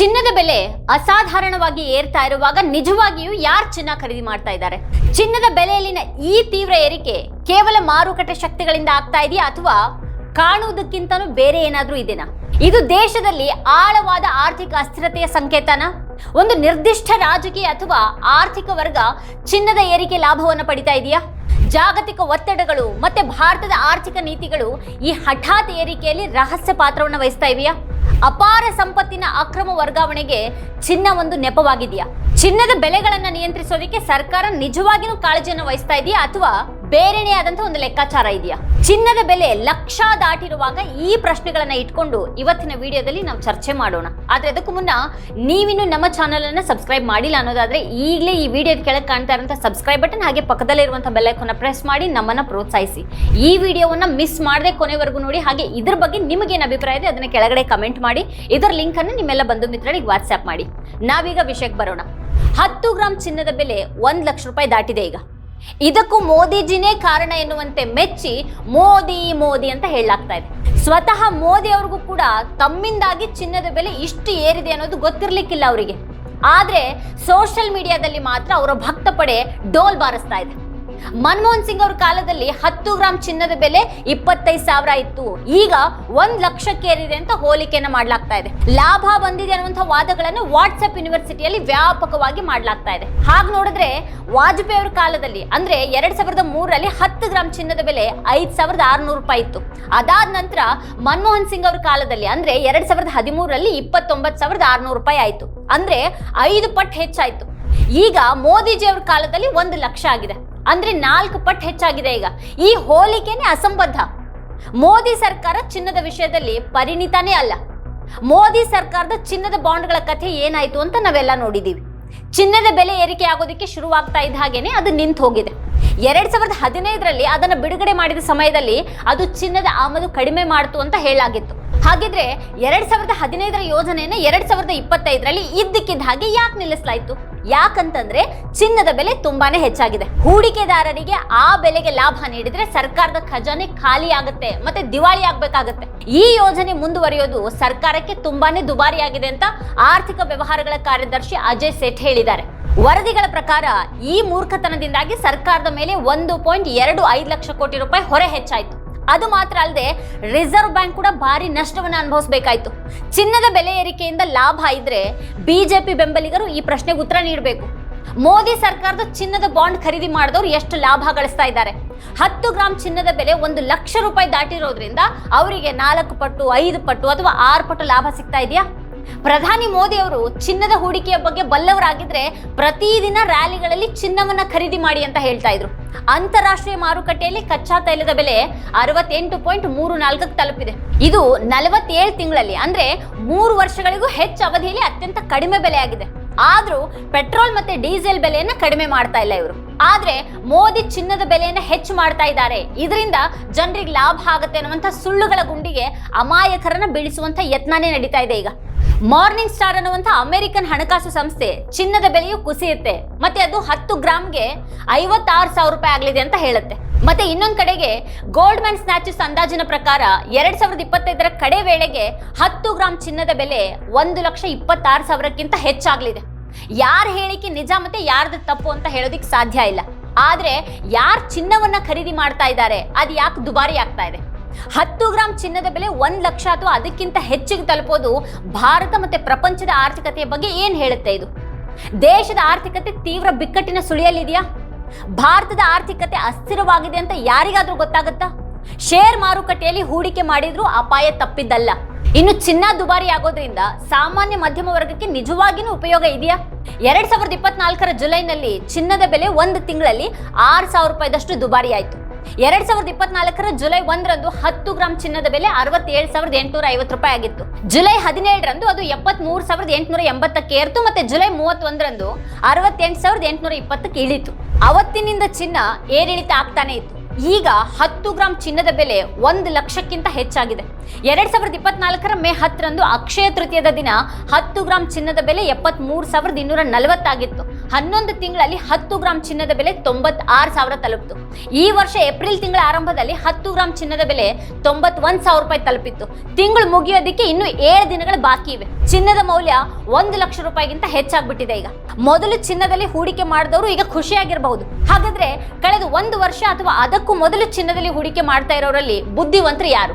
ಚಿನ್ನದ ಬೆಲೆ ಅಸಾಧಾರಣವಾಗಿ ಏರ್ತಾ ಇರುವಾಗ ನಿಜವಾಗಿಯೂ ಯಾರು ಚಿನ್ನ ಖರೀದಿ ಮಾಡ್ತಾ ಇದ್ದಾರೆ? ಚಿನ್ನದ ಬೆಲೆಯಲ್ಲಿನ ಈ ತೀವ್ರ ಏರಿಕೆ ಕೇವಲ ಮಾರುಕಟ್ಟೆ ಶಕ್ತಿಗಳಿಂದ ಆಗ್ತಾ ಇದೆಯಾ ಅಥವಾ ಕಾಣುವುದಕ್ಕಿಂತನೂ ಬೇರೆ ಏನಾದರೂ ಇದೆನಾ? ಇದು ದೇಶದಲ್ಲಿ ಆಳವಾದ ಆರ್ಥಿಕ ಅಸ್ಥಿರತೆಯ ಸಂಕೇತನ? ಒಂದು ನಿರ್ದಿಷ್ಟ ರಾಜಕೀಯ ಅಥವಾ ಆರ್ಥಿಕ ವರ್ಗ ಚಿನ್ನದ ಏರಿಕೆ ಲಾಭವನ್ನು ಪಡಿತಾ ಇದೆಯಾ? ಜಾಗತಿಕ ಒತ್ತಡಗಳು ಮತ್ತೆ ಭಾರತದ ಆರ್ಥಿಕ ನೀತಿಗಳು ಈ ಹಠಾತ್ ಏರಿಕೆಯಲ್ಲಿ ರಹಸ್ಯ ಪಾತ್ರವನ್ನು ವಹಿಸ್ತಾ ಇವೆಯಾ? ಅಪಾರ ಸಂಪತ್ತಿನ ಅಕ್ರಮ ವರ್ಗಾವಣೆಗೆ ಚಿನ್ನ ಒಂದು ನೆಪವಾಗಿದೆಯಾ? ಚಿನ್ನದ ಬೆಲೆಗಳನ್ನು ನಿಯಂತ್ರಿಸೋದಕ್ಕೆ ಸರ್ಕಾರ ನಿಜವಾಗಿಯೂ ಕಾಳಜಿಯನ್ನು ವಹಿಸ್ತಾ ಇದೆಯಾ ಅಥವಾ ಬೇರೆನೇ ಆದಂತ ಒಂದು ಲೆಕ್ಕಾಚಾರ ಇದೆಯಾ? ಚಿನ್ನದ ಬೆಲೆ ಲಕ್ಷ ದಾಟಿರುವಾಗ ಈ ಪ್ರಶ್ನೆಗಳನ್ನ ಇಟ್ಕೊಂಡು ಇವತ್ತಿನ ವಿಡಿಯೋದಲ್ಲಿ ನಾವು ಚರ್ಚೆ ಮಾಡೋಣ. ಆದ್ರೆ ಅದಕ್ಕೂ ಮುನ್ನ ನೀವಿನ್ನು ನಮ್ಮ ಚಾನಲ್ ಅನ್ನ ಸಬ್ಸ್ಕ್ರೈಬ್ ಮಾಡಿಲ್ಲ ಅನ್ನೋದಾದ್ರೆ ಈಗಲೇ ಈ ವಿಡಿಯೋದ ಕೆಳಗೆ ಕಾಣ್ತಾ ಇರುವಂತಹ ಸಬ್ಸ್ಕ್ರೈಬ್ ಬಟನ್ ಹಾಗೆ ಪಕ್ಕದಲ್ಲಿ ಇರುವಂತಹ ಐಕಾನ್ ಪ್ರೆಸ್ ಮಾಡಿ ನಮ್ಮನ್ನ ಪ್ರೋತ್ಸಾಹಿಸಿ. ಈ ವಿಡಿಯೋವನ್ನ ಮಿಸ್ ಮಾಡದೆ ಕೊನೆವರೆಗೂ ನೋಡಿ, ಹಾಗೆ ಇದ್ರ ಬಗ್ಗೆ ನಿಮಗೇನು ಅಭಿಪ್ರಾಯ ಇದೆ ಅದನ್ನ ಕೆಳಗಡೆ ಕಮೆಂಟ್ ಮಾಡಿ, ಇದರ ಲಿಂಕ್ ಅನ್ನು ನಿಮ್ಮೆಲ್ಲ ಬಂಧು ಮಿತ್ರರಿಗೆ ವಾಟ್ಸ್ಆ್ಯಪ್ ಮಾಡಿ. ನಾವೀಗ ವಿಷಯಕ್ಕೆ ಬರೋಣ. ಹತ್ತು ಗ್ರಾಮ್ ಚಿನ್ನದ ಬೆಲೆ ಒಂದು ಲಕ್ಷ ರೂಪಾಯಿ ದಾಟಿದೆ ಈಗ. ಇದಕ್ಕೂ ಮೋದಿಜಿನೇ ಕಾರಣ ಎನ್ನುವಂತೆ ಮೆಚ್ಚಿ ಮೋದಿ ಮೋದಿ ಅಂತ ಹೇಳಲಾಗ್ತಾ ಇದೆ. ಸ್ವತಃ ಮೋದಿ ಅವ್ರಿಗೂ ಕೂಡ ತಮ್ಮಿಂದಾಗಿ ಚಿನ್ನದ ಬೆಲೆ ಇಷ್ಟು ಏರಿದೆ ಅನ್ನೋದು ಗೊತ್ತಿರ್ಲಿಕ್ಕಿಲ್ಲ ಅವರಿಗೆ. ಆದ್ರೆ ಸೋಷಿಯಲ್ ಮೀಡಿಯಾದಲ್ಲಿ ಮಾತ್ರ ಅವರ ಭಕ್ತ ಪಡೆ ಡೋಲ್ ಬಾರಿಸ್ತಾ ಇದೆ. ಮನಮೋಹನ್ ಸಿಂಗ್ ಅವ್ರ ಕಾಲದಲ್ಲಿ ಹತ್ತು ಗ್ರಾಂ ಚಿನ್ನದ ಬೆಲೆ ಇಪ್ಪತ್ತೈದು ಸಾವಿರ ಇತ್ತು. ಈಗ ಒಂದ್ ಲಕ್ಷಕ್ಕೇರಿದೆ ಅಂತ ಹೋಲಿಕೆಯನ್ನ ಮಾಡಲಾಗ್ತಾ ಇದೆ. ಲಾಭ ಬಂದಿದೆ ಅನ್ನುವಂಥ ವಾದಗಳನ್ನು ವಾಟ್ಸ್ಆಪ್ ಯೂನಿವರ್ಸಿಟಿಯಲ್ಲಿ ವ್ಯಾಪಕವಾಗಿ ಮಾಡಲಾಗ್ತಾ ಇದೆ. ಹಾಗೆ ನೋಡಿದ್ರೆ ವಾಜಪೇಯಿ ಅವರ ಕಾಲದಲ್ಲಿ ಅಂದ್ರೆ ಎರಡ್ ಸಾವಿರದ ಮೂರರಲ್ಲಿ ಹತ್ತು ಗ್ರಾಂ ಚಿನ್ನದ ಬೆಲೆ ಐದ್ ಸಾವಿರದ ಆರ್ನೂರು ರೂಪಾಯಿ ಇತ್ತು. ಅದಾದ ನಂತರ ಮನಮೋಹನ್ ಸಿಂಗ್ ಅವ್ರ ಕಾಲದಲ್ಲಿ ಅಂದ್ರೆ ಎರಡ್ ಸಾವಿರದ ಹದಿಮೂರರಲ್ಲಿ ಇಪ್ಪತ್ತೊಂಬತ್ತು ಸಾವಿರದ ಆರ್ನೂರು ರೂಪಾಯಿ ಆಯ್ತು. ಅಂದ್ರೆ ಐದು ಪಟ್ಟು ಹೆಚ್ಚಾಯ್ತು. ಈಗ ಮೋದಿಜಿ ಅವರ ಕಾಲದಲ್ಲಿ ಒಂದು ಲಕ್ಷ ಆಗಿದೆ. ಅಂದ್ರೆ ನಾಲ್ಕು ಪಟ್ಟು ಹೆಚ್ಚಾಗಿದೆ ಈಗ. ಈ ಹೋಲಿಕೆನೆ ಅಸಂಬದ್ಧ. ಮೋದಿ ಸರ್ಕಾರ ಚಿನ್ನದ ವಿಷಯದಲ್ಲಿ ಪರಿಣಿತನೇ ಅಲ್ಲ. ಮೋದಿ ಸರ್ಕಾರದ ಚಿನ್ನದ ಬಾಂಡ್ಗಳ ಕಥೆ ಏನಾಯ್ತು ಅಂತ ನಾವೆಲ್ಲ ನೋಡಿದೀವಿ. ಚಿನ್ನದ ಬೆಲೆ ಏರಿಕೆ ಆಗೋದಕ್ಕೆ ಶುರುವಾಗ್ತಾ ಇದ್ದ ಹಾಗೇನೆ ಅದು ನಿಂತು ಹೋಗಿದೆ. ಎರಡ್ ಸಾವಿರದ ಹದಿನೈದರಲ್ಲಿ ಅದನ್ನು ಬಿಡುಗಡೆ ಮಾಡಿದ ಸಮಯದಲ್ಲಿ ಅದು ಚಿನ್ನದ ಆಮದು ಕಡಿಮೆ ಮಾಡ್ತು ಅಂತ ಹೇಳಾಗಿತ್ತು ಹಾಗಿದ್ರೆ ಎರಡ್ ಸಾವಿರದ ಹದಿನೈದರ ಯೋಜನೆಯನ್ನ ಎರಡ್ ಸಾವಿರದ ಇಪ್ಪತ್ತೈದರಲ್ಲಿ ಇದ್ದಕ್ಕಿದ್ದ ಹಾಗೆ ಯಾಕೆ ನಿಲ್ಲಿಸಲಾಯ್ತು? ಯಾಕಂತಂದ್ರೆ ಚಿನ್ನದ ಬೆಲೆ ತುಂಬಾನೇ ಹೆಚ್ಚಾಗಿದೆ. ಹೂಡಿಕೆದಾರರಿಗೆ ಆ ಬೆಲೆಗೆ ಲಾಭ ನೀಡಿದ್ರೆ ಸರ್ಕಾರದ ಖಜಾನೆ ಖಾಲಿ ಆಗುತ್ತೆ, ಮತ್ತೆ ದಿವಾಳಿ ಆಗ್ಬೇಕಾಗತ್ತೆ. ಈ ಯೋಜನೆ ಮುಂದುವರಿಯೋದು ಸರ್ಕಾರಕ್ಕೆ ತುಂಬಾನೇ ದುಬಾರಿಯಾಗಿದೆ ಅಂತ ಆರ್ಥಿಕ ವ್ಯವಹಾರಗಳ ಕಾರ್ಯದರ್ಶಿ ಅಜಯ್ ಸೇಠ್ ಹೇಳಿದ್ದಾರೆ. ವರದಿಗಳ ಪ್ರಕಾರ ಈ ಮೂರ್ಖತನದಿಂದಾಗಿ ಸರ್ಕಾರದ ಮೇಲೆ ಒಂದು ಪಾಯಿಂಟ್ ಎರಡು ಐದು ಲಕ್ಷ ಕೋಟಿ ರೂಪಾಯಿ ಹೊರೆ ಹೆಚ್ಚಾಯ್ತು. ಅದು ಮಾತ್ರ ಅಲ್ಲದೆ ರಿಸರ್ವ್ ಬ್ಯಾಂಕ್ ಕೂಡ ಭಾರಿ ನಷ್ಟವನ್ನು ಅನುಭವಿಸಬೇಕಾಯಿತು. ಚಿನ್ನದ ಬೆಲೆ ಏರಿಕೆಯಿಂದ ಲಾಭ ಇದ್ರೆ ಬಿಜೆಪಿ ಬೆಂಬಲಿಗರು ಈ ಪ್ರಶ್ನೆಗೆ ಉತ್ತರ ನೀಡಬೇಕು. ಮೋದಿ ಸರ್ಕಾರದ ಚಿನ್ನದ ಬಾಂಡ್ ಖರೀದಿ ಮಾಡಿದವರು ಎಷ್ಟು ಲಾಭ ಗಳಿಸ್ತಾ ಇದ್ದಾರೆ. ಹತ್ತು ಗ್ರಾಮ್ ಚಿನ್ನದ ಬೆಲೆ ಒಂದು ಲಕ್ಷ ರೂಪಾಯಿ ದಾಟಿರೋದ್ರಿಂದ ಅವರಿಗೆ ನಾಲ್ಕು ಪಟ್ಟು, ಐದು ಪಟ್ಟು ಅಥವಾ ಆರು ಪಟ್ಟು ಲಾಭ ಸಿಗ್ತಾ ಇದೆಯಾ? ಪ್ರಧಾನಿ ಮೋದಿ ಅವರು ಚಿನ್ನದ ಹೂಡಿಕೆಯ ಬಗ್ಗೆ ಬಲ್ಲವರಾಗಿದ್ರೆ ಪ್ರತಿದಿನ ರ್ಯಾಲಿಗಳಲ್ಲಿ ಚಿನ್ನವನ್ನ ಖರೀದಿ ಮಾಡಿ ಅಂತ ಹೇಳ್ತಾ ಇದ್ರು. ಅಂತಾರಾಷ್ಟ್ರೀಯ ಮಾರುಕಟ್ಟೆಯಲ್ಲಿ ಕಚ್ಚಾ ತೈಲದ ಬೆಲೆ ಅರವತ್ತೆಂಟು ಪಾಯಿಂಟ್ ಮೂರು ನಾಲ್ಕಕ್ಕೆ ತಲುಪಿದೆ. ಇದು ನಲವತ್ತೇಳು ತಿಂಗಳಲ್ಲಿ ಅಂದ್ರೆ ಮೂರು ವರ್ಷಗಳಿಗೂ ಹೆಚ್ಚು ಅವಧಿಯಲ್ಲಿ ಅತ್ಯಂತ ಕಡಿಮೆ ಬೆಲೆ ಆಗಿದೆ ಆದ್ರೂ ಪೆಟ್ರೋಲ್ ಮತ್ತೆ ಡೀಸೆಲ್ ಬೆಲೆಯನ್ನ ಕಡಿಮೆ ಮಾಡ್ತಾ ಇಲ್ಲ ಇವರು. ಆದ್ರೆ ಮೋದಿ ಚಿನ್ನದ ಬೆಲೆಯನ್ನ ಹೆಚ್ಚು ಮಾಡ್ತಾ ಇದ್ದಾರೆ. ಇದರಿಂದ ಜನರಿಗೆ ಲಾಭ ಆಗುತ್ತೆ ಅನ್ನುವಂಥ ಸುಳ್ಳುಗಳ ಗುಂಡಿಗೆ ಅಮಾಯಕರನ್ನ ಬೀಳಿಸುವಂತ ಯತ್ನನೇ ನಡೀತಾ ಇದೆ ಈಗ. ಮಾರ್ನಿಂಗ್ ಸ್ಟಾರ್ ಅನ್ನುವಂಥ ಅಮೆರಿಕನ್ ಹಣಕಾಸು ಸಂಸ್ಥೆ ಚಿನ್ನದ ಬೆಲೆಯು ಕುಸಿಯುತ್ತೆ. ಮತ್ತೆ ಅದು ಹತ್ತು ಗ್ರಾಮ್ಗೆ ಐವತ್ತಾರು ಸಾವಿರ ರೂಪಾಯಿ ಆಗಲಿದೆ ಅಂತ ಹೇಳುತ್ತೆ. ಮತ್ತೆ ಇನ್ನೊಂದು ಕಡೆಗೆ ಗೋಲ್ಡ್ ಮ್ಯಾನ್ ಸ್ನ್ಯಾಚಸ್ ಅಂದಾಜಿನ ಪ್ರಕಾರ ಎರಡ್ ಸಾವಿರದ ಇಪ್ಪತ್ತೈದರ ಕಡೆ ವೇಳೆಗೆ ಹತ್ತು ಗ್ರಾಮ್ ಚಿನ್ನದ ಬೆಲೆ ಒಂದು ಲಕ್ಷ ಇಪ್ಪತ್ತಾರು ಸಾವಿರಕ್ಕಿಂತ ಹೆಚ್ಚಾಗಲಿದೆ. ಯಾರ ಹೇಳಿಕೆ ನಿಜ ಮತ್ತೆ ಯಾರ್ದು ತಪ್ಪು ಅಂತ ಹೇಳೋದಿಕ್ ಸಾಧ್ಯ ಇಲ್ಲ. ಆದ್ರೆ ಯಾರು ಚಿನ್ನವನ್ನ ಖರೀದಿ ಮಾಡ್ತಾ ಇದ್ದಾರೆ, ಅದು ಯಾಕೆ ದುಬಾರಿ ಆಗ್ತಾ ಇದೆ? ಹತ್ತು ಗ್ರಾಂ ಚಿನ್ನದ ಬೆಲೆ ಒಂದ್ ಲಕ್ಷ ಅಥವಾ ಅದಕ್ಕಿಂತ ಹೆಚ್ಚಿಗೆ ತಲುಪೋದು ಭಾರತ ಮತ್ತೆ ಪ್ರಪಂಚದ ಆರ್ಥಿಕತೆಯ ಬಗ್ಗೆ ಏನ್ ಹೇಳುತ್ತೆ ಇದು? ದೇಶದ ಆರ್ಥಿಕತೆ ತೀವ್ರ ಬಿಕ್ಕಟ್ಟಿನ ಸುಳಿಯಲ್ಲಿದೆಯಾ? ಭಾರತದ ಆರ್ಥಿಕತೆ ಅಸ್ಥಿರವಾಗಿದೆ ಅಂತ ಯಾರಿಗಾದ್ರೂ ಗೊತ್ತಾಗುತ್ತಾ? ಶೇರ್ ಮಾರುಕಟ್ಟೆಯಲ್ಲಿ ಹೂಡಿಕೆ ಮಾಡಿದ್ರು ಅಪಾಯ ತಪ್ಪಿದ್ದಲ್ಲ. ಇನ್ನು ಚಿನ್ನ ದುಬಾರಿ ಆಗೋದ್ರಿಂದ ಸಾಮಾನ್ಯ ಮಧ್ಯಮ ವರ್ಗಕ್ಕೆ ನಿಜವಾಗಿಯೂ ಉಪಯೋಗ ಇದೆಯಾ? ಎರಡ್ ಸಾವಿರದ ಇಪ್ಪತ್ನಾಲ್ಕರ ಜುಲೈನಲ್ಲಿ ಚಿನ್ನದ ಬೆಲೆ ಒಂದು ತಿಂಗಳಲ್ಲಿ ಆರು ಸಾವಿರ ರೂಪಾಯಿದಷ್ಟು ದುಬಾರಿ ಆಯಿತು. ಎರಡ್ ಸಾವಿರದ ಇಪ್ಪತ್ನಾಲ್ಕರ ಜುಲೈ ಒಂದರಂದು ಹತ್ತು ಗ್ರಾಂ ಚಿನ್ನದ ಬೆಲೆ ಅರವತ್ತೇಳು ಸಾವಿರದ ಎಂಟುನೂರ ಐವತ್ತು ರೂಪಾಯಿ ಆಗಿತ್ತು. ಜುಲೈ ಹದಿನೇಳರಂದು ಅದು ಎಪ್ಪತ್ತ್ ಮೂರು ಸಾವಿರದ ಎಂಟುನೂರ ಎಂಬತ್ತಕ್ಕೆ ಏರ್ತು ಮತ್ತೆ ಜುಲೈ ಮೂವತ್ತೊಂದರಂದು ಅರವತ್ತೆಂಟು ಸಾವಿರದ ಎಂಟುನೂರ ಇಪ್ಪತ್ತಕ್ಕೆ ಇಳಿತು. ಅವತ್ತಿನಿಂದ ಚಿನ್ನ ಏರಿಳಿತ ಆಗ್ತಾನೆ ಇತ್ತು. ಈಗ ಹತ್ತು ಗ್ರಾಂ ಚಿನ್ನದ ಬೆಲೆ ಒಂದು ಲಕ್ಷಕ್ಕಿಂತ ಹೆಚ್ಚಾಗಿದೆ. ಎರಡ್ ಸಾವಿರದ ಇಪ್ಪತ್ನಾಲ್ಕರ ಮೇ ಹತ್ತರಂದು ಅಕ್ಷಯ ತೃತೀಯದ ದಿನ ಹತ್ತು ಗ್ರಾಂ ಚಿನ್ನದ ಬೆಲೆ ಎಪ್ಪತ್ಮೂರು ಸಾವಿರದ ಇನ್ನೂರ ನಲವತ್ತಾಗಿತ್ತು. ಹನ್ನೊಂದು ತಿಂಗಳಲ್ಲಿ ಹತ್ತು ಗ್ರಾಂ ಚಿನ್ನದ ಬೆಲೆ ತೊಂಬತ್ತಾರು ಸಾವಿರ ತಲುಪಿತು. ಈ ವರ್ಷ ಏಪ್ರಿಲ್ ತಿಂಗಳ ಆರಂಭದಲ್ಲಿ ಹತ್ತು ಗ್ರಾಂ ಚಿನ್ನದ ಬೆಲೆ ತೊಂಬತ್ತೊಂದು ಸಾವಿರ ರೂಪಾಯಿ ತಲುಪಿತ್ತು. ತಿಂಗಳು ಮುಗಿಯೋದಕ್ಕೆ ಇನ್ನು ಏಳು ದಿನಗಳು ಬಾಕಿ ಇವೆ. ಚಿನ್ನದ ಮೌಲ್ಯ ಒಂದು ಲಕ್ಷ ರೂಪಾಯಿಗಿಂತ ಹೆಚ್ಚಾಗ್ಬಿಟ್ಟಿದೆ ಈಗ. ಮೊದಲು ಚಿನ್ನದಲ್ಲಿ ಹೂಡಿಕೆ ಮಾಡಿದವರು ಈಗ ಖುಷಿಯಾಗಿರಬಹುದು. ಹಾಗಾದ್ರೆ ಕಳೆದ ಒಂದು ವರ್ಷ ಅಥವಾ ಅದಕ್ಕೂ ಮೊದಲು ಚಿನ್ನದಲ್ಲಿ ಹೂಡಿಕೆ ಮಾಡ್ತಾ ಇರೋರಲ್ಲಿ ಬುದ್ಧಿವಂತರು ಯಾರು?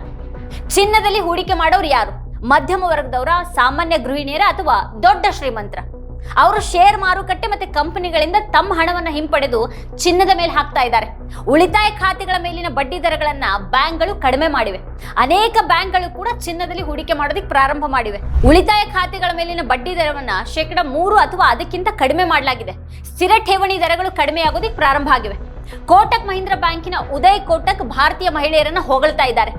ಚಿನ್ನದಲ್ಲಿ ಹೂಡಿಕೆ ಮಾಡೋರು ಯಾರು? ಮಧ್ಯಮ ವರ್ಗದವರ, ಸಾಮಾನ್ಯ ಗೃಹಿಣಿಯರ ಅಥವಾ ದೊಡ್ಡ ಶ್ರೀಮಂತರ? ಅವರು ಶೇರ್ ಮಾರುಕಟ್ಟೆ ಮತ್ತೆ ಕಂಪನಿಗಳಿಂದ ತಮ್ಮ ಹಣವನ್ನು ಹಿಂಪಡೆದು ಚಿನ್ನದ ಮೇಲೆ ಹಾಕ್ತಾ ಇದ್ದಾರೆ. ಉಳಿತಾಯ ಖಾತೆಗಳ ಮೇಲಿನ ಬಡ್ಡಿ ದರಗಳನ್ನ ಬ್ಯಾಂಕ್ಗಳು ಕಡಿಮೆ ಮಾಡಿವೆ. ಅನೇಕ ಬ್ಯಾಂಕ್ಗಳು ಕೂಡ ಚಿನ್ನದಲ್ಲಿ ಹೂಡಿಕೆ ಮಾಡೋದಕ್ಕೆ ಪ್ರಾರಂಭ ಮಾಡಿವೆ. ಉಳಿತಾಯ ಖಾತೆಗಳ ಮೇಲಿನ ಬಡ್ಡಿ ದರವನ್ನ ಶೇಕಡ ಮೂರು ಅಥವಾ ಅದಕ್ಕಿಂತ ಕಡಿಮೆ ಮಾಡಲಾಗಿದೆ. ಸ್ಥಿರ ಠೇವಣಿ ದರಗಳು ಕಡಿಮೆ ಆಗೋದಕ್ಕೆ ಪ್ರಾರಂಭ ಆಗಿವೆ. ಕೋಟಕ್ ಮಹೀಂದ್ರ ಬ್ಯಾಂಕಿನ ಉದಯ್ ಕೋಟಕ್ ಭಾರತೀಯ ಮಹಿಳೆಯರನ್ನ ಹೊಗಳ್ತಾ ಇದ್ದಾರೆ.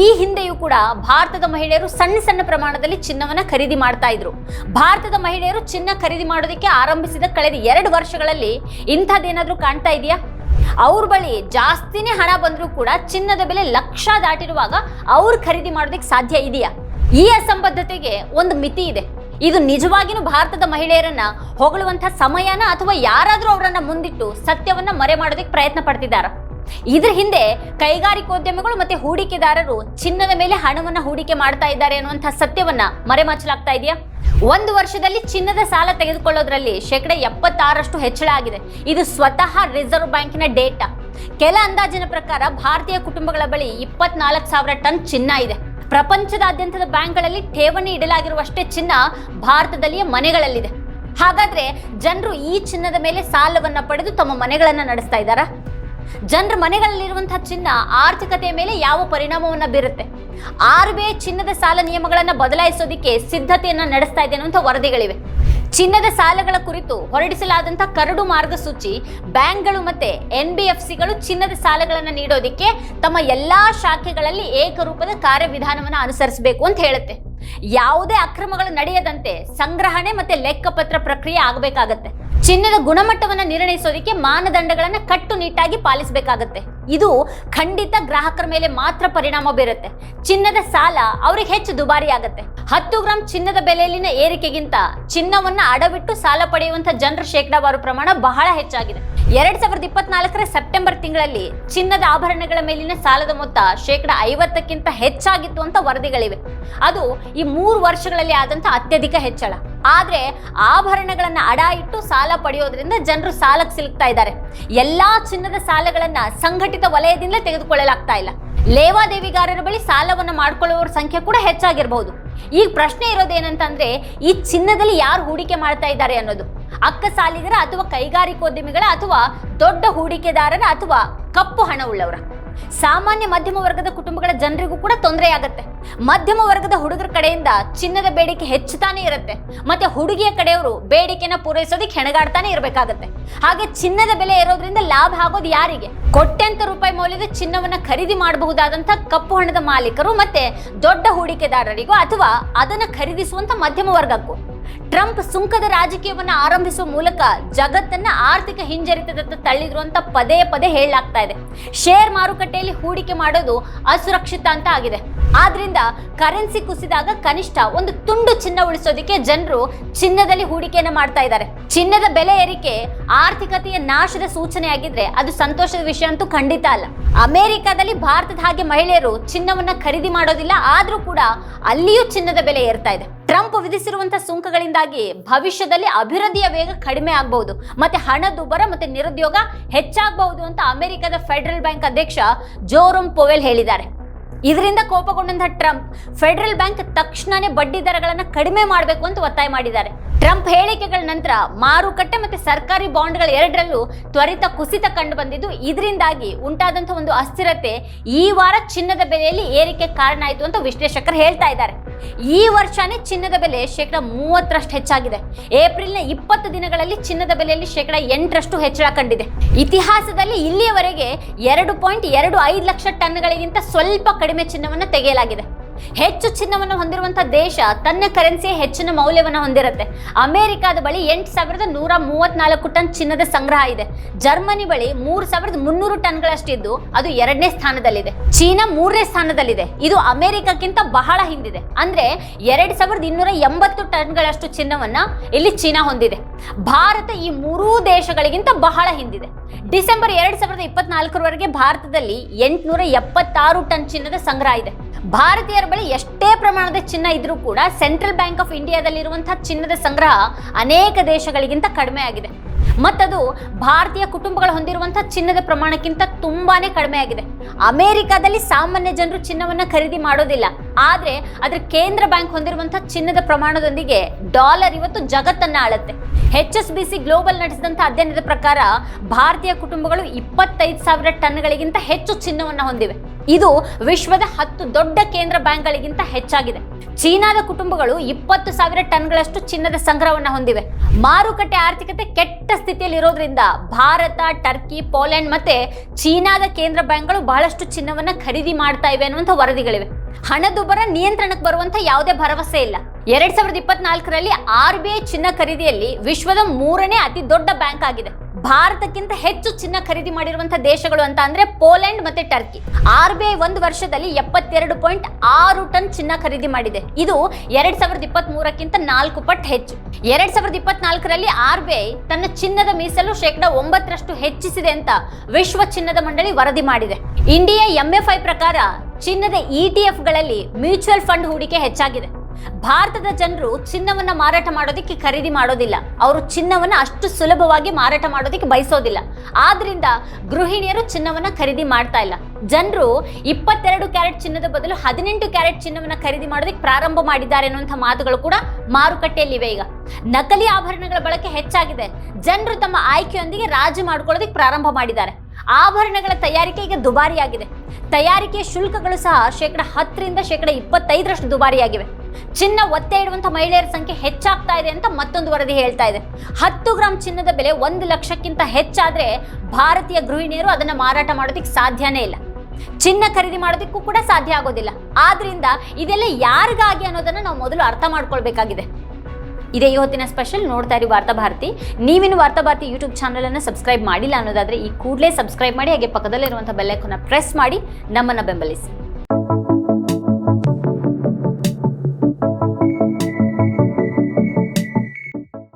ಈ ಹಿಂದೆಯೂ ಕೂಡ ಭಾರತದ ಮಹಿಳೆಯರು ಸಣ್ಣ ಸಣ್ಣ ಪ್ರಮಾಣದಲ್ಲಿ ಚಿನ್ನವನ್ನ ಖರೀದಿ ಮಾಡ್ತಾ ಇದ್ರು. ಭಾರತದ ಮಹಿಳೆಯರು ಚಿನ್ನ ಖರೀದಿ ಮಾಡೋದಕ್ಕೆ ಆರಂಭಿಸಿದ ಕಳೆದ ಎರಡು ವರ್ಷಗಳಲ್ಲಿ ಇಂಥದ್ದೇನಾದ್ರೂ ಕಾಣ್ತಾ ಇದೆಯಾ? ಅವ್ರ ಬಳಿ ಜಾಸ್ತಿನೇ ಹಣ ಬಂದರೂ ಕೂಡ ಚಿನ್ನದ ಬೆಲೆ ಲಕ್ಷ ದಾಟಿರುವಾಗ ಅವ್ರು ಖರೀದಿ ಮಾಡೋದಕ್ಕೆ ಸಾಧ್ಯ ಇದೆಯಾ? ಈ ಅಸಂಬದ್ಧತೆಗೆ ಒಂದು ಮಿತಿ ಇದೆ. ಇದು ನಿಜವಾಗಿಯೂ ಭಾರತದ ಮಹಿಳೆಯರನ್ನ ಹೊಗಳುವಂಥ ಸಮಯನ ಅಥವಾ ಯಾರಾದರೂ ಅವರನ್ನ ಮುಂದಿಟ್ಟು ಸತ್ಯವನ್ನ ಮರೆ ಮಾಡೋದಕ್ಕೆ ಪ್ರಯತ್ನ ಪಡ್ತಿದ್ದಾರೆ. ಇದ್ರ ಹಿಂದೆ ಕೈಗಾರಿಕೋದ್ಯಮಿಗಳು ಮತ್ತೆ ಹೂಡಿಕೆದಾರರು ಚಿನ್ನದ ಮೇಲೆ ಹಣವನ್ನ ಹೂಡಿಕೆ ಮಾಡ್ತಾ ಇದ್ದಾರೆ ಅನ್ನುವಂಥ ಸತ್ಯವನ್ನ ಮರೆಮಾಚಲಾಗ್ತಾ ಇದೆಯಾ? ಒಂದು ವರ್ಷದಲ್ಲಿ ಚಿನ್ನದ ಸಾಲ ತೆಗೆದುಕೊಳ್ಳೋದ್ರಲ್ಲಿ ಶೇಕಡ ಎಪ್ಪತ್ತಾರಷ್ಟು ಹೆಚ್ಚಳ ಆಗಿದೆ. ಇದು ಸ್ವತಃ ರಿಸರ್ವ್ ಬ್ಯಾಂಕಿನ ಡೇಟಾ. ಕೆಲ ಅಂದಾಜಿನ ಪ್ರಕಾರ ಭಾರತೀಯ ಕುಟುಂಬಗಳ ಬಳಿ ಇಪ್ಪತ್ನಾಲ್ಕು ಸಾವಿರ ಟನ್ ಚಿನ್ನ ಇದೆ. ಪ್ರಪಂಚದಾದ್ಯಂತದ ಬ್ಯಾಂಕ್ಗಳಲ್ಲಿ ಠೇವಣಿ ಇಡಲಾಗಿರುವಷ್ಟೇ ಚಿನ್ನ ಭಾರತದಲ್ಲಿಯ ಮನೆಗಳಲ್ಲಿದೆ. ಹಾಗಾದ್ರೆ ಜನರು ಈ ಚಿನ್ನದ ಮೇಲೆ ಸಾಲವನ್ನ ಪಡೆದು ತಮ್ಮ ಮನೆಗಳನ್ನ ನಡೆಸ್ತಾ ಇದ್ದಾರಾ? ಜನರ ಮನೆಗಳಲ್ಲಿರುವಂತಹ ಚಿನ್ನ ಆರ್ಥಿಕತೆಯ ಮೇಲೆ ಯಾವ ಪರಿಣಾಮವನ್ನ ಬೀರುತ್ತೆ? ಆರ್ ಬಿ ಐ ಚಿನ್ನದ ಸಾಲ ನಿಯಮಗಳನ್ನ ಬದಲಾಯಿಸೋದಿಕ್ಕೆ ಸಿದ್ಧತೆಯನ್ನ ನಡೆಸ್ತಾ ಇದೆ ಅನ್ನುವಂಥ ವರದಿಗಳಿವೆ. ಚಿನ್ನದ ಸಾಲಗಳ ಕುರಿತು ಹೊರಡಿಸಲಾದಂಥ ಕರಡು ಮಾರ್ಗಸೂಚಿ, ಬ್ಯಾಂಕ್ಗಳು ಮತ್ತೆ ಎನ್ ಬಿ ಎಫ್ ಸಿಗಳು ಚಿನ್ನದ ಸಾಲಗಳನ್ನು ನೀಡೋದಿಕ್ಕೆ ತಮ್ಮ ಎಲ್ಲಾ ಶಾಖೆಗಳಲ್ಲಿ ಏಕರೂಪದ ಕಾರ್ಯವಿಧಾನವನ್ನು ಅನುಸರಿಸಬೇಕು ಅಂತ ಹೇಳುತ್ತೆ. ಯಾವುದೇ ಅಕ್ರಮಗಳು ನಡೆಯದಂತೆ ಸಂಗ್ರಹಣೆ ಮತ್ತೆ ಲೆಕ್ಕಪತ್ರ ಪ್ರಕ್ರಿಯೆ ಆಗಬೇಕಾಗತ್ತೆ. ಚಿನ್ನದ ಗುಣಮಟ್ಟವನ್ನು ನಿರ್ಣಯಿಸೋದಕ್ಕೆ ಮಾನದಂಡಗಳನ್ನು ಕಟ್ಟುನಿಟ್ಟಾಗಿ ಪಾಲಿಸಬೇಕಾಗತ್ತೆ. ಇದು ಖಂಡಿತ ಗ್ರಾಹಕರ ಮೇಲೆ ಮಾತ್ರ ಪರಿಣಾಮ ಬೀರುತ್ತೆ. ಚಿನ್ನದ ಸಾಲ ಅವ್ರಿಗೆ ಹೆಚ್ಚು ದುಬಾರಿ ಆಗುತ್ತೆ. ಹತ್ತು ಗ್ರಾಂ ಚಿನ್ನದ ಬೆಲೆಯಲ್ಲಿನ ಏರಿಕೆಗಿಂತ ಚಿನ್ನವನ್ನು ಅಡವಿಟ್ಟು ಸಾಲ ಪಡೆಯುವಂತಹ ಜನರ ಶೇಕಡಾವಾರು ಪ್ರಮಾಣ ಬಹಳ ಹೆಚ್ಚಾಗಿದೆ. ಎರಡ್ ಸಾವಿರದ ಇಪ್ಪತ್ನಾಲ್ಕರ ಸೆಪ್ಟೆಂಬರ್ ತಿಂಗಳಲ್ಲಿ ಚಿನ್ನದ ಆಭರಣಗಳ ಮೇಲಿನ ಸಾಲದ ಮೊತ್ತ ಶೇಕಡ ಐವತ್ತಕ್ಕಿಂತ ಹೆಚ್ಚಾಗಿತ್ತು ಅಂತ ವರದಿಗಳಿವೆ. ಅದು ಈ ಮೂರು ವರ್ಷಗಳಲ್ಲಿ ಆದಂತ ಅತ್ಯಧಿಕ ಹೆಚ್ಚಳ. ಆದ್ರೆ ಆಭರಣಗಳನ್ನು ಅಡ ಇಟ್ಟು ಸಾಲ ಪಡೆಯೋದ್ರಿಂದ ಜನರು ಸಾಲಕ್ಕೆ ಸಿಲುಕ್ತಾ ಇದ್ದಾರೆ. ಎಲ್ಲ ಚಿನ್ನದ ಸಾಲಗಳನ್ನು ಸಂಘಟಿತ ವಲಯದಿಂದ ತೆಗೆದುಕೊಳ್ಳಲಾಗ್ತಾ ಇಲ್ಲ. ಲೇವಾದೇವಿಗಾರರ ಬಳಿ ಸಾಲವನ್ನು ಮಾಡಿಕೊಳ್ಳುವವರ ಸಂಖ್ಯೆ ಕೂಡ ಹೆಚ್ಚಾಗಿರಬಹುದು. ಈಗ ಪ್ರಶ್ನೆ ಇರೋದೇನಂತಂದ್ರೆ, ಈ ಚಿನ್ನದಲ್ಲಿ ಯಾರು ಹೂಡಿಕೆ ಮಾಡ್ತಾ ಇದ್ದಾರೆ ಅನ್ನೋದು. ಅಕ್ಕ ಸಾಲಿಗರ ಅಥವಾ ಕೈಗಾರಿಕೋದ್ಯಮಿಗಳ ಅಥವಾ ದೊಡ್ಡ ಹೂಡಿಕೆದಾರರ ಅಥವಾ ಕಪ್ಪು ಹಣ ಉಳ್ಳವರ. ಸಾಮಾನ್ಯ ಮಧ್ಯಮ ವರ್ಗದ ಕುಟುಂಬಗಳ ಜನರಿಗೂ ಕೂಡ ತೊಂದರೆ ಆಗತ್ತೆ ಮಧ್ಯಮ ವರ್ಗದ ಹುಡುಗರ ಕಡೆಯಿಂದ ಚಿನ್ನದ ಬೇಡಿಕೆ ಹೆಚ್ಚುತ್ತಾನೆ ಇರುತ್ತೆ. ಮತ್ತೆ ಹುಡುಗಿಯ ಕಡೆಯವರು ಬೇಡಿಕೆನ ಪೂರೈಸೋದಕ್ಕೆ ಹೆಣಗಾಡ್ತಾನೆ ಇರಬೇಕಾಗತ್ತೆ. ಹಾಗೆ ಚಿನ್ನದ ಬೆಲೆ ಇರೋದ್ರಿಂದ ಲಾಭ ಆಗೋದು ಯಾರಿಗೆ? ಕೊಟ್ಟಂತ ರೂಪಾಯಿ ಮೌಲ್ಯದ ಚಿನ್ನವನ್ನ ಖರೀದಿ ಮಾಡಬಹುದಾದಂತಹ ಕಪ್ಪು ಹಣದ ಮಾಲೀಕರು ಮತ್ತೆ ದೊಡ್ಡ ಹೂಡಿಕೆದಾರರಿಗೂ ಅಥವಾ ಅದನ್ನ ಖರೀದಿಸುವಂತ ಮಧ್ಯಮ ವರ್ಗಕ್ಕೂ? ಟ್ರಂಪ್ ಸುಂಕದ ರಾಜಕೀಯವನ್ನ ಆರಂಭಿಸುವ ಮೂಲಕ ಜಗತ್ತನ್ನ ಆರ್ಥಿಕ ಹಿಂಜರಿತದತ್ತ ತಳ್ಳಿದ್ರು ಅಂತ ಪದೇ ಪದೇ ಹೇಳಲಾಗ್ತಾ ಇದೆ. ಶೇರ್ ಮಾರುಕಟ್ಟೆಯಲ್ಲಿ ಹೂಡಿಕೆ ಮಾಡೋದು ಅಸುರಕ್ಷಿತ ಅಂತ ಆಗಿದೆ. ಆದ್ರಿಂದ ಕರೆನ್ಸಿ ಕುಸಿದಾಗ ಕನಿಷ್ಠ ಒಂದು ತುಂಡು ಚಿನ್ನ ಉಳಿಸೋದಕ್ಕೆ ಜನರು ಚಿನ್ನದಲ್ಲಿ ಹೂಡಿಕೆಯನ್ನ ಮಾಡ್ತಾ ಇದ್ದಾರೆ. ಚಿನ್ನದ ಬೆಲೆ ಏರಿಕೆ ಆರ್ಥಿಕತೆಯ ನಾಶದ ಸೂಚನೆ ಆಗಿದ್ರೆ ಅದು ಸಂತೋಷದ ವಿಷಯ ಅಂತೂ ಖಂಡಿತ ಅಲ್ಲ. ಅಮೆರಿಕದಲ್ಲಿ ಭಾರತದ ಹಾಗೆ ಮಹಿಳೆಯರು ಚಿನ್ನವನ್ನ ಖರೀದಿ ಮಾಡೋದಿಲ್ಲ, ಆದ್ರೂ ಕೂಡ ಅಲ್ಲಿಯೂ ಚಿನ್ನದ ಬೆಲೆ ಏರ್ತಾ ಇದೆ. ಟ್ರಂಪ್ ವಿಧಿಸಿರುವಂತಹ ಸುಂಕಗಳಿಂದಾಗಿ ಭವಿಷ್ಯದಲ್ಲಿ ಅಭಿವೃದ್ಧಿಯ ವೇಗ ಕಡಿಮೆ ಆಗಬಹುದು, ಮತ್ತೆ ಹಣದುಬ್ಬರ ಮತ್ತೆ ನಿರುದ್ಯೋಗ ಹೆಚ್ಚಾಗಬಹುದು ಅಂತ ಅಮೆರಿಕದ ಫೆಡರಲ್ ಬ್ಯಾಂಕ್ ಅಧ್ಯಕ್ಷ ಜೋರುಂ ಪೋವೆಲ್ ಹೇಳಿದ್ದಾರೆ. ಇದರಿಂದ ಕೋಪಗೊಂಡಂತಹ ಟ್ರಂಪ್ ಫೆಡರಲ್ ಬ್ಯಾಂಕ್ ತಕ್ಷಣನೇ ಬಡ್ಡಿ ದರಗಳನ್ನು ಕಡಿಮೆ ಮಾಡಬೇಕು ಅಂತ ಒತ್ತಾಯ ಮಾಡಿದ್ದಾರೆ. ಟ್ರಂಪ್ ಹೇಳಿಕೆಗಳ ನಂತರ ಮಾರುಕಟ್ಟೆ ಮತ್ತೆ ಸರ್ಕಾರಿ ಬಾಂಡ್ಗಳ ಎರಡರಲ್ಲೂ ತ್ವರಿತ ಕುಸಿತ ಕಂಡು ಬಂದಿದ್ದು, ಇದರಿಂದಾಗಿ ಉಂಟಾದಂತಹ ಒಂದು ಅಸ್ಥಿರತೆ ಈ ವಾರ ಚಿನ್ನದ ಬೆಲೆಯಲ್ಲಿ ಏರಿಕೆ ಕಾರಣ ಆಯಿತು ಅಂತ ವಿಶ್ಲೇಷಕರು ಹೇಳ್ತಾ ಇದ್ದಾರೆ. ಈ ವರ್ಷನೇ ಚಿನ್ನದ ಬೆಲೆ ಶೇಕಡ ಮೂವತ್ತರಷ್ಟು ಹೆಚ್ಚಾಗಿದೆ. ಏಪ್ರಿಲ್ನ ಇಪ್ಪತ್ತು ದಿನಗಳಲ್ಲಿ ಚಿನ್ನದ ಬೆಲೆಯಲ್ಲಿ ಶೇಕಡ ಎಂಟರಷ್ಟು ಹೆಚ್ಚಳ ಕಂಡಿದೆ. ಇತಿಹಾಸದಲ್ಲಿ ಇಲ್ಲಿಯವರೆಗೆ ಎರಡು ಪಾಯಿಂಟ್ ಎರಡು ಐದು ಲಕ್ಷ ಟನ್ಗಳಿಗಿಂತ ಸ್ವಲ್ಪ ಕಡಿಮೆ ಚಿನ್ನವನ್ನು ತೆಗೆಯಲಾಗಿದೆ. ಹೆಚ್ಚು ಚಿನ್ನವನ್ನು ಹೊಂದಿರುವಂತಹ ದೇಶ ತನ್ನ ಕರೆನ್ಸಿಯ ಹೆಚ್ಚಿನ ಮೌಲ್ಯವನ್ನು ಹೊಂದಿರುತ್ತೆ. ಅಮೆರಿಕದ ಬಳಿ ಎಂಟು ಸಾವಿರದ ನೂರ ಮೂವತ್ನಾಲ್ಕು ಟನ್ ಚಿನ್ನದ ಸಂಗ್ರಹ ಇದೆ. ಜರ್ಮನಿ ಬಳಿ ಮೂರು ಸಾವಿರದ ಮುನ್ನೂರು ಟನ್ಗಳಷ್ಟಿದ್ದು ಅದು ಎರಡನೇ ಸ್ಥಾನದಲ್ಲಿದೆ. ಚೀನಾ ಮೂರನೇ ಸ್ಥಾನದಲ್ಲಿದೆ. ಇದು ಅಮೆರಿಕಕ್ಕಿಂತ ಬಹಳ ಹಿಂದಿದೆ. ಅಂದ್ರೆ ಎರಡ್ ಸಾವಿರದ ಇನ್ನೂರ ಎಂಬತ್ತು ಟನ್ಗಳಷ್ಟು ಚಿನ್ನವನ್ನ ಇಲ್ಲಿ ಚೀನಾ ಹೊಂದಿದೆ. ಭಾರತ ಈ ಮೂರೂ ದೇಶಗಳಿಗಿಂತ ಬಹಳ ಹಿಂದಿದೆ. ಡಿಸೆಂಬರ್ ಎರಡ್ ಸಾವಿರದ ಇಪ್ಪತ್ನಾಲ್ಕರವರೆಗೆ ಭಾರತದಲ್ಲಿ ಎಂಟುನೂರ ಎಪ್ಪತ್ತಾರು ಟನ್ ಚಿನ್ನದ ಸಂಗ್ರಹ ಇದೆ. ಭಾರತೀಯರ ಬಳಿ ಎಷ್ಟೇ ಪ್ರಮಾಣದ ಚಿನ್ನ ಇದ್ರೂ ಕೂಡ ಸೆಂಟ್ರಲ್ ಬ್ಯಾಂಕ್ ಆಫ್ ಇಂಡಿಯಾದಲ್ಲಿರುವಂತಹ ಚಿನ್ನದ ಸಂಗ್ರಹ ಅನೇಕ ದೇಶಗಳಿಗಿಂತ ಕಡಿಮೆ ಆಗಿದೆ. ಮತ್ತದು ಭಾರತೀಯ ಕುಟುಂಬಗಳು ಹೊಂದಿರುವಂತಹ ಚಿನ್ನದ ಪ್ರಮಾಣಕ್ಕಿಂತ ತುಂಬಾನೇ ಕಡಿಮೆ ಆಗಿದೆ. ಅಮೆರಿಕಾದಲ್ಲಿ ಸಾಮಾನ್ಯ ಜನರು ಚಿನ್ನವನ್ನು ಖರೀದಿ ಮಾಡೋದಿಲ್ಲ. ಆದ್ರೆ ಅದರ ಕೇಂದ್ರ ಬ್ಯಾಂಕ್ ಹೊಂದಿರುವಂಥ ಚಿನ್ನದ ಪ್ರಮಾಣದೊಂದಿಗೆ ಡಾಲರ್ ಇವತ್ತು ಜಗತ್ತನ್ನ ಆಳುತ್ತೆ. H S B C global ನಡೆಸಿದಂಥ ಅಧ್ಯಯನದ ಪ್ರಕಾರ ಭಾರತೀಯ ಕುಟುಂಬಗಳು ಇಪ್ಪತ್ತೈದು ಸಾವಿರ ಟನ್ಗಳಿಗಿಂತ ಹೆಚ್ಚು ಚಿನ್ನವನ್ನು ಹೊಂದಿವೆ. ಇದು ವಿಶ್ವದ ಹತ್ತು ದೊಡ್ಡ ಕೇಂದ್ರ ಬ್ಯಾಂಕ್ಗಳಿಗಿಂತ ಹೆಚ್ಚಾಗಿದೆ. ಚೀನಾದ ಕುಟುಂಬಗಳು ಇಪ್ಪತ್ತು ಸಾವಿರ ಟನ್ಗಳಷ್ಟು ಚಿನ್ನದ ಸಂಗ್ರಹವನ್ನು ಹೊಂದಿವೆ. ಮಾರುಕಟ್ಟೆ ಆರ್ಥಿಕತೆ ಕೆಟ್ಟ ಸ್ಥಿತಿಯಲ್ಲಿ ಇರೋದ್ರಿಂದ ಭಾರತ, ಟರ್ಕಿ, ಪೋಲೆಂಡ್ ಮತ್ತೆ ಚೀನಾದ ಕೇಂದ್ರ ಬ್ಯಾಂಕ್ಗಳು ಬಹಳಷ್ಟು ಚಿನ್ನವನ್ನು ಖರೀದಿ ಮಾಡ್ತಾ ಇವೆ ಅನ್ನುವಂಥ ವರದಿಗಳಿವೆ. ಹಣದುಬ್ಬರ ನಿಯಂತ್ರಣಕ್ಕೆ ಬರುವಂತ ಯಾವುದೇ ಭರವಸೆ ಇಲ್ಲ. ಎರಡ್ ಸಾವಿರದ ಇಪ್ಪತ್ನಾಲ್ಕರಲ್ಲಿ ಆರ್ ಬಿ ಐ ಚಿನ್ನ ಖರೀದಿಯಲ್ಲಿ ವಿಶ್ವದ ಮೂರನೇ ಅತಿ ದೊಡ್ಡ ಬ್ಯಾಂಕ್ ಆಗಿದೆ. ಭಾರತಕ್ಕಿಂತ ಹೆಚ್ಚು ಚಿನ್ನ ಖರೀದಿ ಮಾಡಿರುವಂತಹ ದೇಶಗಳು ಅಂತ ಅಂದ್ರೆ ಪೋಲೆಂಡ್ ಮತ್ತೆ ಟರ್ಕಿ. ಆರ್ ಬಿ ಐ ಒಂದು ವರ್ಷದಲ್ಲಿ ಎಪ್ಪತ್ತೆರಡು ಪಾಯಿಂಟ್ ಆರು ಟನ್ ಚಿನ್ನ ಖರೀದಿ ಮಾಡಿದೆ. ಇದು ಎರಡ್ ಸಾವಿರದ ಇಪ್ಪತ್ತ್ ಮೂರಕ್ಕಿಂತ ನಾಲ್ಕು ಪಟ್ಟು ಹೆಚ್ಚು. ಎರಡ್ ಸಾವಿರದ ಇಪ್ಪತ್ನಾಲ್ಕರಲ್ಲಿ ಆರ್ ಬಿ ಐ ತನ್ನ ಚಿನ್ನದ ಮೀಸಲು ಶೇಕಡಾ ಒಂಬತ್ತರಷ್ಟು ಹೆಚ್ಚಿಸಿದೆ ಅಂತ ವಿಶ್ವ ಚಿನ್ನದ ಮಂಡಳಿ ವರದಿ ಮಾಡಿದೆ. ಇಂಡಿಯಾ ಎಂಎಫ್ಐ ಪ್ರಕಾರ ಚಿನ್ನದ ಇಟಿಎಫ್ಗಳಲ್ಲಿ ಮ್ಯೂಚುವಲ್ ಫಂಡ್ ಹೂಡಿಕೆ ಹೆಚ್ಚಾಗಿದೆ. ಭಾರತದ ಜನರು ಚಿನ್ನವನ್ನ ಮಾರಾಟ ಮಾಡೋದಕ್ಕೆ ಖರೀದಿ ಮಾಡೋದಿಲ್ಲ. ಅವರು ಚಿನ್ನವನ್ನ ಅಷ್ಟು ಸುಲಭವಾಗಿ ಮಾರಾಟ ಮಾಡೋದಕ್ಕೆ ಬಯಸೋದಿಲ್ಲ. ಆದ್ರಿಂದ ಗೃಹಿಣಿಯರು ಚಿನ್ನವನ್ನ ಖರೀದಿ ಮಾಡ್ತಾ ಇಲ್ಲ. ಜನರು ಇಪ್ಪತ್ತೆರಡು ಕ್ಯಾರೆಟ್ ಚಿನ್ನದ ಬದಲು ಹದಿನೆಂಟು ಕ್ಯಾರೆಟ್ ಚಿನ್ನವನ್ನ ಖರೀದಿ ಮಾಡೋದಕ್ಕೆ ಪ್ರಾರಂಭ ಮಾಡಿದ್ದಾರೆ ಅನ್ನುವಂಥ ಮಾತುಗಳು ಕೂಡ ಮಾರುಕಟ್ಟೆಯಲ್ಲಿವೆ ಈಗ. ನಕಲಿ ಆಭರಣಗಳ ಬಳಕೆ ಹೆಚ್ಚಾಗಿದೆ. ಜನರು ತಮ್ಮ ಆಯ್ಕೆಯೊಂದಿಗೆ ರಾಜಿ ಮಾಡ್ಕೊಳ್ಳೋದಕ್ಕೆ ಪ್ರಾರಂಭ ಮಾಡಿದ್ದಾರೆ. ಆಭರಣಗಳ ತಯಾರಿಕೆ ಈಗ ದುಬಾರಿಯಾಗಿದೆ. ತಯಾರಿಕೆಯ ಶುಲ್ಕಗಳು ಸಹ ಶೇಕಡ ಹತ್ತರಿಂದ ಶೇಕಡ ಇಪ್ಪತ್ತೈದರಷ್ಟು ದುಬಾರಿಯಾಗಿವೆ. ಚಿನ್ನ ಒತ್ತೆ ಇಡುವಂಥ ಮಹಿಳೆಯರ ಸಂಖ್ಯೆ ಹೆಚ್ಚಾಗ್ತಾ ಇದೆ ಅಂತ ಮತ್ತೊಂದು ವರದಿ ಹೇಳ್ತಾ ಇದೆ. ಹತ್ತು ಗ್ರಾಂ ಚಿನ್ನದ ಬೆಲೆ ಒಂದು ಲಕ್ಷಕ್ಕಿಂತ ಹೆಚ್ಚಾದರೆ ಭಾರತೀಯ ಗೃಹಿಣಿಯರು ಅದನ್ನು ಮಾರಾಟ ಮಾಡೋದಕ್ಕೆ ಸಾಧ್ಯನೇ ಇಲ್ಲ. ಚಿನ್ನ ಖರೀದಿ ಮಾಡೋದಕ್ಕೂ ಕೂಡ ಸಾಧ್ಯ ಆಗೋದಿಲ್ಲ. ಆದ್ರಿಂದ ಇದೆಲ್ಲ ಯಾರಿಗಾಗಿ ಅನ್ನೋದನ್ನ ನಾವು ಮೊದಲು ಅರ್ಥ ಮಾಡ್ಕೊಳ್ಬೇಕಾಗಿದೆ. ಇದೇ ಇವತ್ತಿನ ಸ್ಪೆಷಲ್ ನೋಡ್ತಾ ಇರಿ ವಾರ್ತಾಭಾರತಿ ನೀವಿನ ವಾರ್ತಾಭಾರತಿ ವಾರ್ತಾ ಭಾರತಿ ಯೂಟ್ಯೂಬ್ ಚಾನಲನ್ನು ಸಬ್ಸ್ಕ್ರೈಬ್ ಮಾಡಿಲ್ಲ ಅನ್ನೋದಾದ್ರೆ ಈ ಕೂಡಲೇ ಸಬ್ಸ್ಕ್ರೈಬ್ ಮಾಡಿ, ಹಾಗೆ ಪಕ್ಕದಲ್ಲಿರುವಂಥ ಬೆಲ್ಲೈಕನ್ನ ಪ್ರೆಸ್ ಮಾಡಿ ನಮ್ಮನ್ನು ಬೆಂಬಲಿಸಿ.